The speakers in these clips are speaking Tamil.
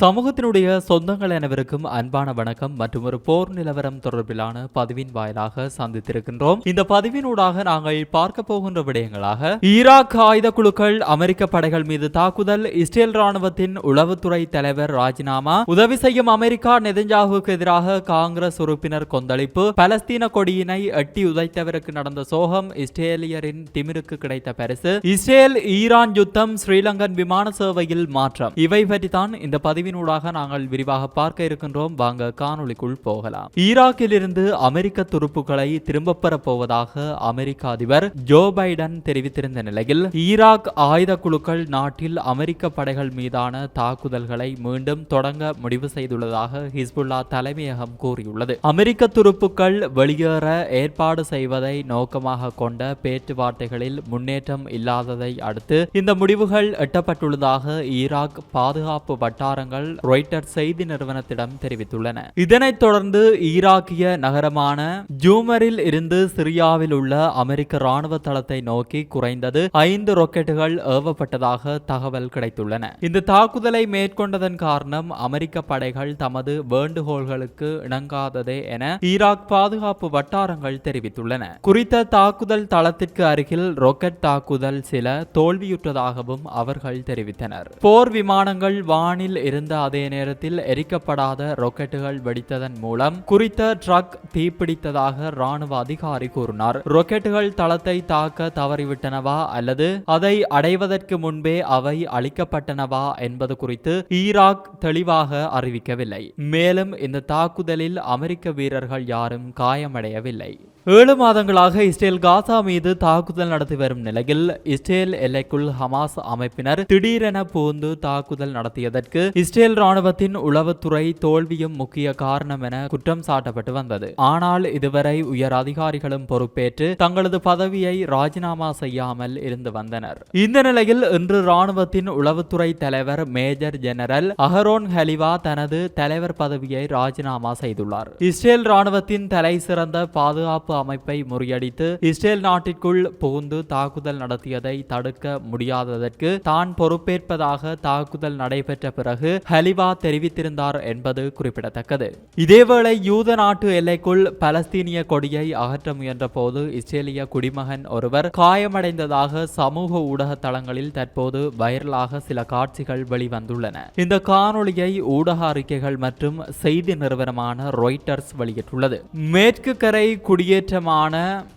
சமூகத்தினுடைய சொந்தங்கள் அனைவருக்கும் அன்பான வணக்கம் மற்றும் ஒரு போர் நிலவரம் தொடர்பிலான பதிவின் வாயிலாக சந்தித்திருக்கின்றோம். இந்த பதிவினூடாக நாங்கள் பார்க்க போகின்ற விடயங்களாக ஈராக் ஆயுத குழுக்கள் அமெரிக்க படைகள் மீது தாக்குதல் இஸ்ரேல் ராணுவத்தின் உளவுத்துறை தலைவர் ராஜினாமா உதவி செய்யும் அமெரிக்கா நெதஞ்சாவுக்கு எதிராக காங்கிரஸ் உறுப்பினர் கொந்தளிப்பு பலஸ்தீன கொடியினை எட்டி உதைத்தவருக்கு நடந்த சோகம் இஸ்ரேலியரின் திமிருக்கு கிடைத்த பரிசு இஸ்ரேல் ஈரான் யுத்தம் ஸ்ரீலங்கன் விமான சேவையில் மாற்றம். இவை பற்றி தான் இந்த பதிவினூடாக நாங்கள் விரிவாக பார்க்க இருக்கின்றோம். வாங்க காணொலிக்குள் போகலாம். ஈராக்கிலிருந்து அமெரிக்க துருப்புகளை திரும்ப பெறப் போவதாக அமெரிக்க அதிபர் ஜோ பைடன் தெரிவித்திருந்த நிலையில் ஈராக் ஆயுத குழுக்கள் நாட்டில் அமெரிக்க படைகள் மீதான தாக்குதல்களை மீண்டும் தொடங்க முடிவு செய்துள்ளதாக ஹிஸ்புல்லா தலைமையகம் கூறியுள்ளது. அமெரிக்க துருப்புக்கள் வெளியேற ஏற்பாடு செய்வதை நோக்கமாக கொண்ட பேச்சுவார்த்தைகளில் முன்னேற்றம் இல்லாததை அடுத்து இந்த முடிவுகள் எட்டப்பட்டுள்ளதாக ஈராக் பாதுகாப்பு வட்டாரங்கள் ரொய்டர் செய்தி நிறுவனத்திடம் தெரிவித்துள்ளன. இதனைத் தொடர்ந்து ஈராக்கிய நகரமான ஜூமரில் இருந்து சிரியாவில் உள்ள அமெரிக்க ராணுவ தளத்தை நோக்கி குறைந்தது ஐந்து ராக்கெட்டுகள் ஏவப்பட்டதாக தகவல் கிடைத்துள்ளன. இந்த தாக்குதலை மேற்கொண்டதன் காரணம் அமெரிக்க படைகள் தமது வேண்டுகோள்களுக்கு இணங்காததே என ஈராக் பாதுகாப்பு வட்டாரங்கள் தெரிவித்துள்ளன. குறித்த தாக்குதல் தளத்திற்கு அருகில் ராக்கெட் தாக்குதல் சில தோல்வியுற்றதாகவும் அவர்கள் தெரிவித்தனர். போர் விமானங்கள் வானில் இருந்த அதே நேரத்தில் எரிக்கப்படாத ராக்கெட்டுகள் வெடித்ததன் மூலம் குறித்த ட்ரக் தீப்பிடித்ததாக ராணுவ அதிகாரி கூறினார். ராக்கெட்டுகள் தளத்தை தாக்க தவறிவிட்டனவா அல்லது அதை அடைவதற்கு முன்பே அவை அளிக்கப்பட்டனவா என்பது குறித்து ஈராக் தெளிவாக அறிவிக்கவில்லை. மேலும் இந்த தாக்குதலில் அமெரிக்க வீரர்கள் யாரும் காயமடையவில்லை. ஏழு மாதங்களாக இஸ்ரேல் காசா மீது தாக்குதல் நடத்தி வரும் நிலையில் இஸ்ரேல் எல்லைக்குள் ஹமாஸ் அமைப்பினர் திடீரென புகுந்து தாக்குதல் நடத்தியதற்கு இஸ்ரேல் ராணுவத்தின் உளவுத்துறை தோல்வியும் முக்கிய காரணம் என குற்றம் சாட்டப்பட்டு வந்தது. ஆனால் இதுவரை உயர் அதிகாரிகளும் பொறுப்பேற்று தங்களது பதவியை ராஜினாமா செய்யாமல் இருந்து வந்தனர். இந்த நிலையில் இன்று ராணுவத்தின் உளவுத்துறை தலைவர் மேஜர் ஜெனரல் அஹரோன் ஹலிவா தனது தலைவர் பதவியை ராஜினாமா செய்துள்ளார். இஸ்ரேல் ராணுவத்தின் தலை சிறந்த பாதுகாப்பு அமைப்பை முறியடித்து இஸ்ரேல் நாட்டிற்குள் புகுந்து தாக்குதல் நடத்தியதை தடுக்க முடியாததற்கு தான் பொறுப்பேற்பதாக தாக்குதல் நடைபெற்ற பிறகு ஹலிவா தெரிவித்திருந்தார் என்பது குறிப்பிடத்தக்கது. இதேவேளை யூத நாட்டு எல்லைக்குள் பலஸ்தீனிய கொடியை அகற்ற முயன்ற போது இஸ்ரேலிய குடிமகன் ஒருவர் காயமடைந்ததாக சமூக ஊடக தளங்களில் தற்போது வைரலாக சில காட்சிகள் வெளிவந்துள்ளன. இந்த காணொளியை ஊடக அறிக்கைகள் மற்றும் செய்தி நிறுவனமான ராய்ட்டர்ஸ் வெளியிட்டுள்ளது. மேற்கு கரை குடியேற்றமான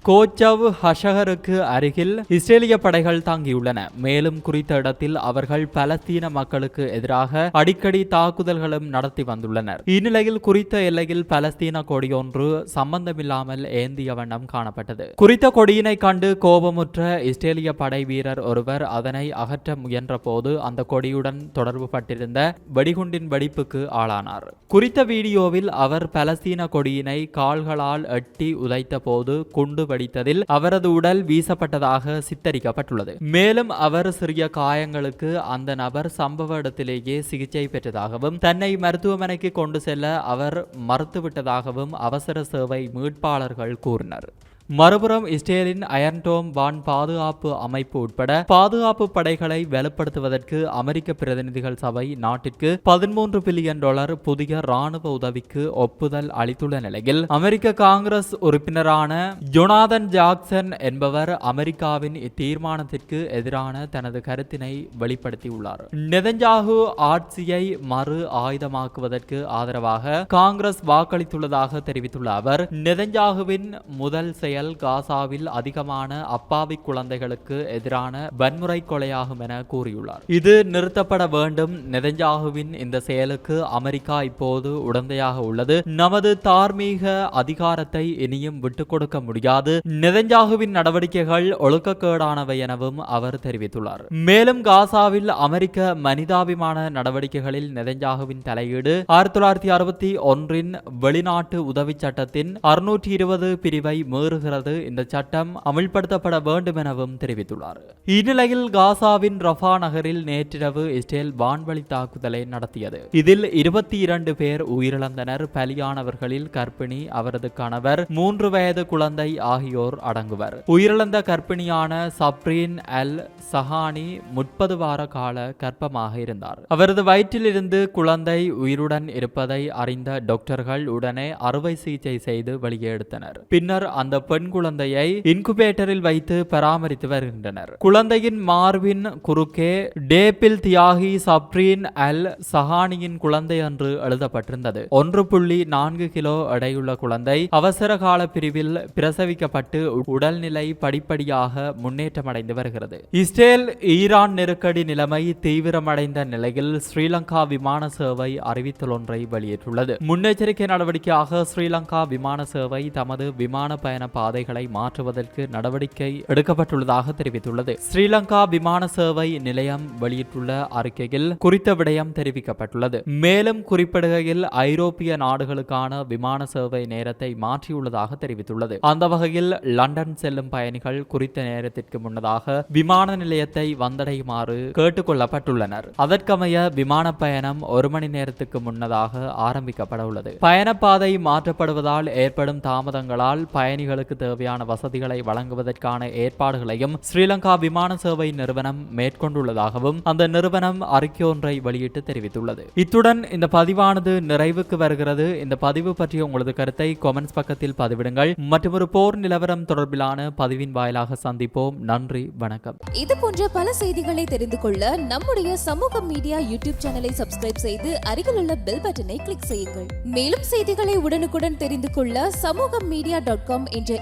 கோச்சவ் ஹஷகருக்கு அருகில் இஸ்ரேலிய படைகள் தாங்கியுள்ளன. மேலும் குறித்த இடத்தில் அவர்கள் பலஸ்தீன மக்களுக்கு எதிராக அடிக்கடி தாக்குதல்களும் நடத்தி வந்துள்ளனர். இந்நிலையில் குறித்த எல்லையில் பலஸ்தீன கொடியொன்று சம்பந்தமில்லாமல் ஏந்திய வண்ணம் காணப்பட்டது. குறித்த கொடியினை கண்டு கோபமுற்ற இஸ்ரேலிய படை வீரர் ஒருவர் அதனை அகற்ற முயன்ற போது அந்த கொடியுடன் தொடர்பு பட்டிருந்த வெடிகுண்டின் வெடிப்புக்கு ஆளானார். குறித்த வீடியோவில் அவர் பலஸ்தீன கொடியினை கால்களால் எட்டி உதைத்த போது குண்டு வெடித்ததில் அவரது உடல் வீசப்பட்டதாக சித்தரிக்கப்பட்டுள்ளது. மேலும் அவர் சிறிய காயங்களுக்கு அந்த நபர் சம்பவ இடத்திலேயே சிகிச்சை பெற்றதாகவும் தன்னை மருத்துவமனைக்கு கொண்டு செல்ல அவர் மறுத்துவிட்டதாகவும் அவசர சேவை மீட்பாளர்கள் கூறினர். மறுபுறம் இஸ்ரேலின் அயர்ன்டோம் வான் பாதுகாப்பு அமைப்பு உட்பட பாதுகாப்பு படைகளை வலுப்படுத்துவதற்கு அமெரிக்க பிரதிநிதிகள் சபை நாட்டிற்கு பதிமூன்று பில்லியன் டாலர் புதிய ராணுவ உதவிக்கு ஒப்புதல் அளித்துள்ள நிலையில் அமெரிக்க காங்கிரஸ் உறுப்பினரான ஜொனாதன் ஜாக்சன் என்பவர் அமெரிக்காவின் இத்தீர்மானத்திற்கு எதிரான தனது கருத்தினை வெளிப்படுத்தியுள்ளார். நெதஞ்சாகு ஆட்சியை மறு ஆயுதமாக்குவதற்கு ஆதரவாக காங்கிரஸ் வாக்களித்துள்ளதாக தெரிவித்துள்ள அவர் நெதஞ்சாகுவின் முதல் செயல் காசாவில் அதிகமான அப்பாவி குழந்தைகளுக்கு எதிரான வன்முறை கொலையாகும் என கூறியுள்ளார். இது நிறுத்தப்பட வேண்டும். நெதஞ்சாகுவின் இந்த செயலுக்கு அமெரிக்கா இப்போது உடந்தையாக உள்ளது. நமது தார்மீக அதிகாரத்தை இனியும் விட்டுக் கொடுக்க முடியாது. நெதஞ்சாகுவின் நடவடிக்கைகள் ஒழுக்கக்கேடானவை எனவும் அவர் தெரிவித்துள்ளார். மேலும் காசாவில் அமெரிக்க மனிதாபிமான நடவடிக்கைகளில் நெதஞ்சாகுவின் தலையீடு ஆயிரத்தி தொள்ளாயிரத்தி அறுபத்தி ஒன்றின் வெளிநாட்டு உதவி சட்டத்தின் அறுநூற்றி இருபது பிரிவை மீறு வலியுறுத்துகிறது இந்த சட்டம் அமல்படுத்தப்பட வேண்டும் எனவும் தெரிவித்துள்ளார். இந்நிலையில் காசாவின் ரஃபா நகரில் நேற்றிரவு இஸ்ரேல் வான்வழி தாக்குதலை நடத்தியது. இதில் இருபத்தி இரண்டு பேர் உயிரிழந்தனர். பலியானவர்களில் கர்ப்பிணி அவரது கணவர் மூன்று வயது குழந்தை ஆகியோர் அடங்குவர். உயிரிழந்த கர்ப்பிணியான சப்ரீன் அல் சஹானி முப்பது வார கால கர்ப்பமாக இருந்தார். அவரது வயிற்றிலிருந்து குழந்தை உயிருடன் இருப்பதை அறிந்த டாக்டர்கள் உடனே அறுவை சிகிச்சை செய்து வெளியே எடுத்தனர் பின்னர் அந்த பெண் குழந்தையை இன்குபேட்டரில் வைத்து பராமரித்து வருகின்றனர். குழந்தையின் மார்பின் குறுக்கே டேபில் தியாகி சப்ரீன் அல் சஹானியின் குழந்தை என்று எழுதப்பட்டிருந்தது. ஒன்று புள்ளி நான்கு கிலோ எடையுள்ள குழந்தை அவசர கால பிரிவில் பிரசவிக்கப்பட்டு உடல்நிலை படிப்படியாக முன்னேற்றமடைந்து வருகிறது. இஸ்ரேல் ஈரான் நெருக்கடி நிலைமை தீவிரமடைந்த நிலையில் ஸ்ரீலங்கா விமான சேவை அறிவித்தல் ஒன்றை வெளியிட்டுள்ளது. முன்னெச்சரிக்கை நடவடிக்கையாக ஸ்ரீலங்கா விமான சேவை தமது விமான பயண பாதைகளை மாற்றுவதற்கு நடவடிக்கை எடுக்கப்பட்டுள்ளதாக தெரிவித்துள்ளது. ஸ்ரீலங்கா விமான சேவை நிலையம் வெளியிட்டுள்ள அறிக்கையில் குறித்த விடயம் தெரிவிக்கப்பட்டுள்ளது. மேலும் குறிப்பிடுகையில் ஐரோப்பிய நாடுகளுக்கான விமான சேவை நேரத்தை மாற்றியுள்ளதாக தெரிவித்துள்ளது. அந்த வகையில் லண்டன் செல்லும் பயணிகள் குறித்த நேரத்திற்கு முன்னதாக விமான நிலையத்தை வந்தடையுமாறு கேட்டுக்கொள்ளப்பட்டுள்ளனர். அதற்கமைய விமான பயணம் ஒரு மணி நேரத்துக்கு முன்னதாக ஆரம்பிக்கப்பட உள்ளது. பயணப்பாதை மாற்றப்படுவதால் ஏற்படும் தாமதங்களால் பயணிகளுக்கு தேவையான வசதிகளை வழங்குவதற்கான ஏற்பாடுகளையும் ஸ்ரீலங்கா விமான சேவை நிறுவனம் மேற்கொண்டுள்ளதாகவும் அந்த நிறுவனம் அறிக்கை ஒன்றை வெளியிட்டு தெரிவித்துள்ளது. இத்துடன் இந்த பதிவானது நிறைவுக்கு வருகிறது. இந்த பதிவு பற்றிய உங்களது கருத்தை கொமெண்ட்ஸ் பக்கத்தில் பதிவிடுங்கள். மற்றும் ஒரு போர் நிலவரம் தொடர்பிலான பதிவின் வாயிலாக சந்திப்போம். நன்றி வணக்கம். இது போன்ற பல செய்திகளை தெரிந்து கொள்ள நம்முடைய சமூக மீடியா யூடியூப் சேனலை சப்ஸ்கிரைப் செய்து அருகில் உள்ள பெல் பட்டனை கிளிக் செய்யுங்கள். மேலும் செய்திகளை உடனுக்குடன் தெரிந்து கொள்ள சமூக மீடியா டாட் காம் என்ற